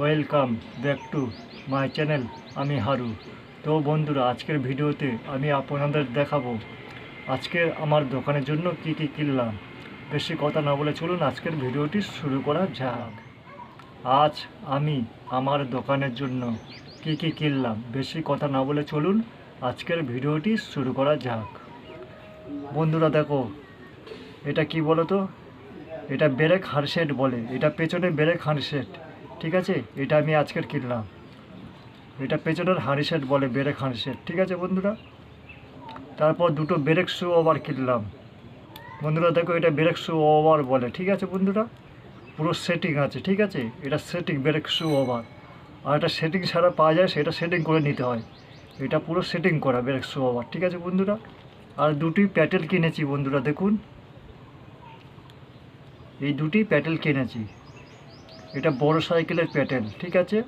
Welcome back to my channel, আমি হারু। তো বন্ধুরা, আজকের ভিডিওতে আমি আপনাদের দেখাবো, আজকে আমার দোকানের জন্য কি কি কিনলাম। বেশি কথা না বলে চলুন আজকের ভিডিওটি শুরু করা যাক। আজ আমি আমার দোকানের জন্য কি কি কিনলাম, বেশি কথা না বলে চলুন আজকের ভিডিওটি শুরু করা যাক। বন্ধুরা, দেখো, এটা কি বলো তো এটা ব্রেক হারসেট বলে, এটা পেছনে ব্রেক হারসেট। ঠিক আছে? এটা আমি আজকের কিনলাম। এটা পেছনের হাঁড়িসেট বলে ব্রেক হাঁড়িসেট ঠিক আছে বন্ধুরা? তারপর দুটো ব্রেক শু ওভার কিনলাম। বন্ধুরা, দেখো এটা ব্রেক শু ওভার বলে, ঠিক আছে বন্ধুরা? পুরো সেটিং আছে, ঠিক আছে? এটা সেটিং ব্রেক শু ওভার আর এটা সেটিং ছাড়া পাওয়া যায়, সেটা সেটিং করে নিতে হয়। এটা পুরো সেটিং করা ব্রেক শু ওভার ঠিক আছে বন্ধুরা? আর দুটি প্যাটেল কিনেছি বন্ধুরা, দেখুন। এই দুটি প্যাটেল কিনেছি। এটা বড় সাইকেলের প্যাটেল ঠিক আছে?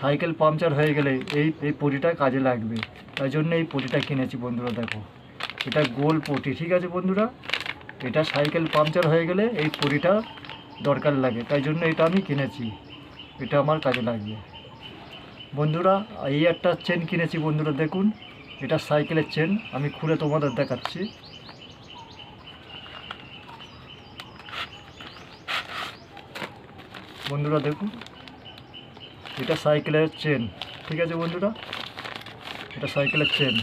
সাইকেল পাংচার হয়ে গেলে এই এই পটিটা কাজে লাগবে। তাই জন্য এই পটিটা কিনেছি বন্ধুরা, দেখো। এটা গোল পটি, ঠিক আছে বন্ধুরা? এটা সাইকেল পাংচার হয়ে গেলে এই পটিটা দরকার লাগে, তাই জন্য এটা আমি কিনেছি। এটা আমার কাজে লাগবে। বন্ধুরা, এই একটা চেন কিনেছি বন্ধুরা, দেখুন। এটা সাইকেলের চেন আমি খুলে তোমাদের দেখাচ্ছি। বন্ধুরা দেখুন, এটা সাইকেলের চেন ঠিক আছে বন্ধুরা? এটা সাইকেলের চেন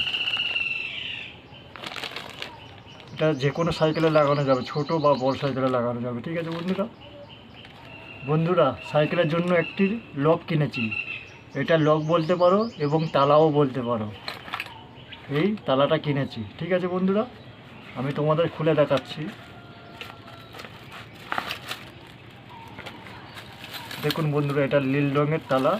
এটা যে কোনো সাইকেলে লাগানো যাবে, ছোট বা বড় সাইকেলে লাগানো যাবে, ঠিক আছে বন্ধুরা? বন্ধুরা, সাইকেলের জন্য একটি লক কিনেছি। এটা লক বলতে পারো এবং তালাও বলতে পারো। এই তালাটা কিনেছি, ঠিক আছে বন্ধুরা? আমি তোমাদের খুলে দেখাচ্ছি। দেখুন বন্ধুরা, এটা নীল রঙের তালা।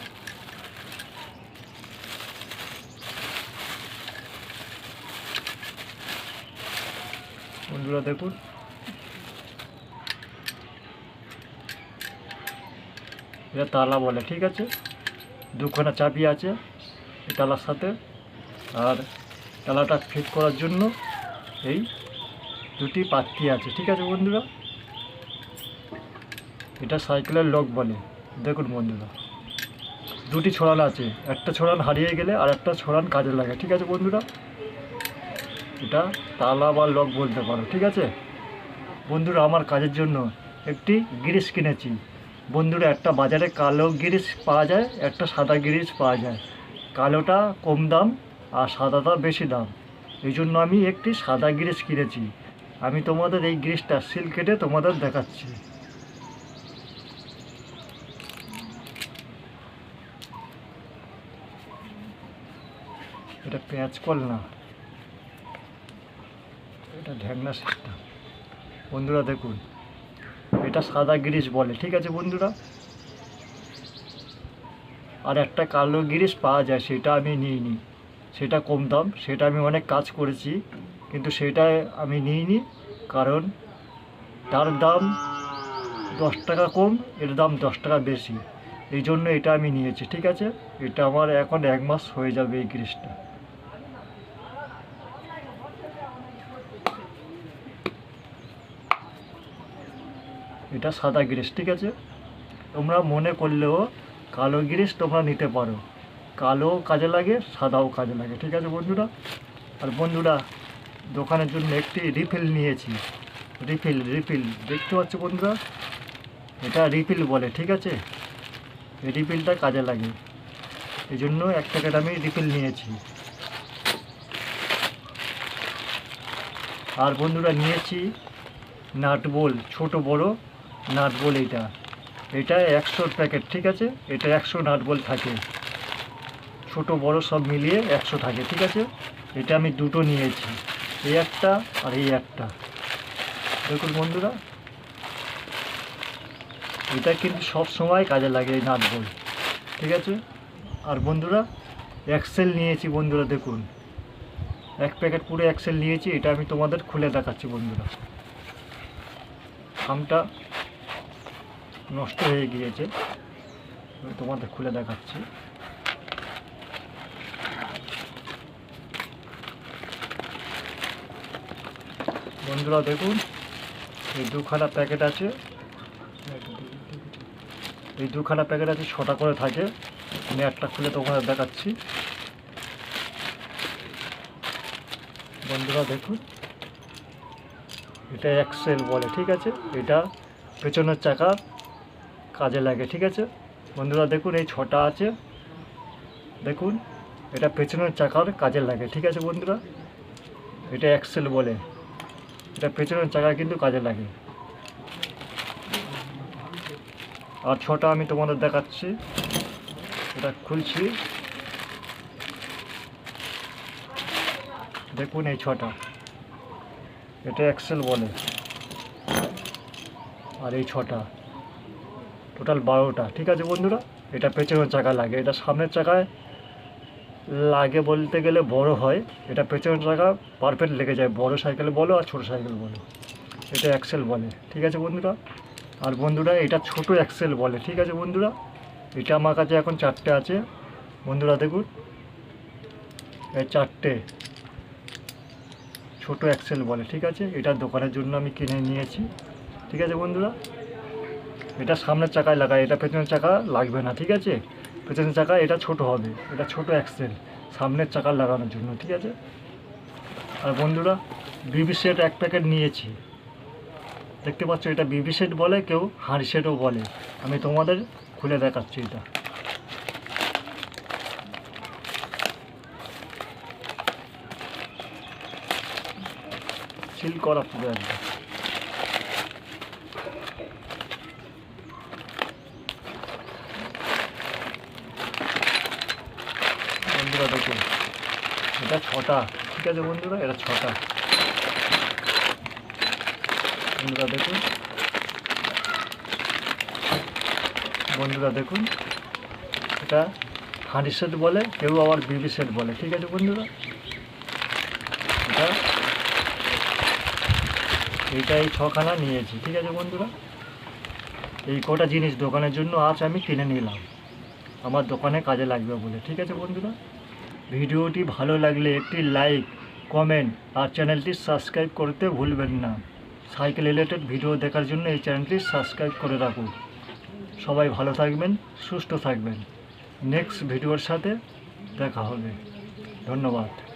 বন্ধুরা, দেখুন। এটা তালা বলে, ঠিক আছে? দুখানা চাবি আছে এই তালার সাথে। আর তালাটা ফিট করার জন্য এই দুটি পাত্তি আছে, ঠিক আছে বন্ধুরা? এটা সাইকেলের লক বলে। দেখুন বন্ধুরা, দুটি ছড়ান আছে, একটা ছড়ান হারিয়ে গেলে আর একটা ছড়ান কাজে লাগে, ঠিক আছে বন্ধুরা? এটা তালা বা লক বলতে পারো, ঠিক আছে? বন্ধুরা, আমার কাজের জন্য একটি গিরিস কিনেছি। বন্ধুরা, একটা বাজারে কালো গিরিস পাওয়া যায়, একটা সাদা গিরিস পাওয়া যায়। কালোটা কম দাম আর সাদাটা বেশি দাম। এই জন্য আমি একটি সাদা গিরিস কিনেছি। আমি তোমাদের এই গিরিসটা সিল কেটে তোমাদের দেখাচ্ছি। এটা পেঁয়াজ কল না এটা ঢ্যাংনা সিস্টেম বন্ধুরা দেখুন, এটা সাদা গিরিশ বলে, ঠিক আছে বন্ধুরা? আর একটা কালো গিরিশ পাওয়া যায়, সেটা আমি নিইনি। সেটা কম দাম, সেটা আমি অনেক কাজ করেছি, কিন্তু সেটা আমি নিইনি, কারণ তার দাম দশ টাকা কম, এর দাম দশ টাকা বেশি। এই জন্য এটা আমি নিয়েছি, ঠিক আছে? এটা আমার এখন এক মাস হয়ে যাবে এই গ্রিসটা এটা সাদা গ্রিস, ঠিক আছে? তোমরা মনে করলেও কালো গ্রিস তোমরা নিতে পারো। কালো কাজে লাগে, সাদাও কাজে লাগে, ঠিক আছে বন্ধুরা? আর বন্ধুরা, দোকানের জন্য একটি রিফিল নিয়েছি। রিফিল রিফিল, দেখতে পাচ্ছ বন্ধুরা? এটা রিফিল বলে, ঠিক আছে? এই রিফিলটা কাজে লাগে। এই জন্য এক প্যাকেট আমি রিফিল নিয়েছি। আর বন্ধুরা, নিয়েছি নাট বোল, ছোট বড়। নাট বোল এটা এটা একশোর প্যাকেট ঠিক আছে? এটা একশো নাট বোল থাকে। ছোট, বড় সব মিলিয়ে একশো থাকে, ঠিক আছে? এটা আমি দুটো নিয়েছি। এই একটা আর এই একটা। দেখুন বন্ধুরা, এটা কিন্তু সব সময় কাজে লাগে এই নাট বোল, ঠিক আছে? আর বন্ধুরা এক্সেল নিয়েছি বন্ধুরা, দেখুন। এক প্যাকেট পুরো এক্সেল নিয়েছি, এটা আমি তোমাদের খুলে দেখাচ্ছি বন্ধুরা। খামটা নষ্ট হয়ে গিয়েছে। তোমাদের খুলে দেখাচ্ছি। বন্ধুরা, দেখুন, এই দুখানা প্যাকেট আছে। এই দুখানা প্যাকেট আছে, ছটা করে থাকে। আমি একটা খুলে তোমাদের দেখাচ্ছি। বন্ধুরা, দেখুন, এটা এক্সেল বলে, ঠিক আছে? এটা পেছনের চাকা কাজে লাগে, ঠিক আছে? বন্ধুরা, দেখুন, এই ছটা আছে। দেখুন, এটা পেছনের চাকার কাজে লাগে, ঠিক আছে, বন্ধুরা? এটা অ্যাক্সেল বলে। এটা পেছনের চাকা কিন্তু কাজে লাগে। আর ছটা আমি তোমাদের দেখাচ্ছি। এটা খুলছি। দেখুন, এই ছটা। এটা অ্যাক্সেল বলে। আর এই ছটা। টোটাল বারোটা। ঠিক আছে বন্ধুরা? এটা পেছনের চাকা লাগে। এটা সামনের চাকায় লাগে বলতে গেলে বড় হয়। এটা পেছনের চাকা পারফেক্ট লেগে যায়। বড় সাইকেল বলো আর ছোটো সাইকেল বলো। এটা এক্সেল বলে। ঠিক আছে বন্ধুরা? আর বন্ধুরা, এটা ছোট এক্সেল বলে। ঠিক আছে বন্ধুরা? এটা আমার কাছে এখন চারটে আছে। বন্ধুরা দেখুন। এই চারটে। ছোট এক্সেল বলে। ঠিক আছে? এটা দোকানের জন্য আমি কিনে নিয়েছি। ঠিক আছে বন্ধুরা? এটা সামনের চাকায় লাগায় এটা পেছনের চাকা লাগবে না, ঠিক আছে? পেছনের চাকা, এটা ছোট হবে, এটা ছোট অ্যাক্সেল সামনের চাকা লাগানোর জন্য, ঠিক আছে? আর বন্ধুরা বিবি সেট এক প্যাকেট নিয়েছি। দেখতে পাচ্ছ, এটা বিবি সেট বলে, কেউ হাঁড়ি সেটও বলে। আমি তোমাদের খুলে দেখাচ্ছি এটা। সিল করা পুরো একদম বন্ধুরা দেখুন এটা ছটা। ঠিক আছে বন্ধুরা এটা ছটা। বন্ধুরা দেখুন। বন্ধুরা দেখুন, এটা হাঁড়ি সেট বলে, কেউ আবার বিবি সেট বলে। ঠিক আছে বন্ধুরা? এটা এইটা এই ছখানা নিয়েছি। ঠিক আছে বন্ধুরা? এই কটা জিনিস দোকানের জন্য আজ আমি কিনে নিলাম। আমার দোকানে কাজে লাগবে বলে। ঠিক আছে বন্ধুরা? ভিডিওটি ভালো লাগলে একটি লাইক, কমেন্ট আর চ্যানেলটি সাবস্ক্রাইব করতে ভুলবেন না। সাইকেল রিলেটেড ভিডিও দেখার জন্য এই চ্যানেলটি সাবস্ক্রাইব করে রাখুন। সবাই ভালো থাকবেন, সুস্থ থাকবেন। নেক্সট ভিডিওর সাথে দেখা হবে। ধন্যবাদ।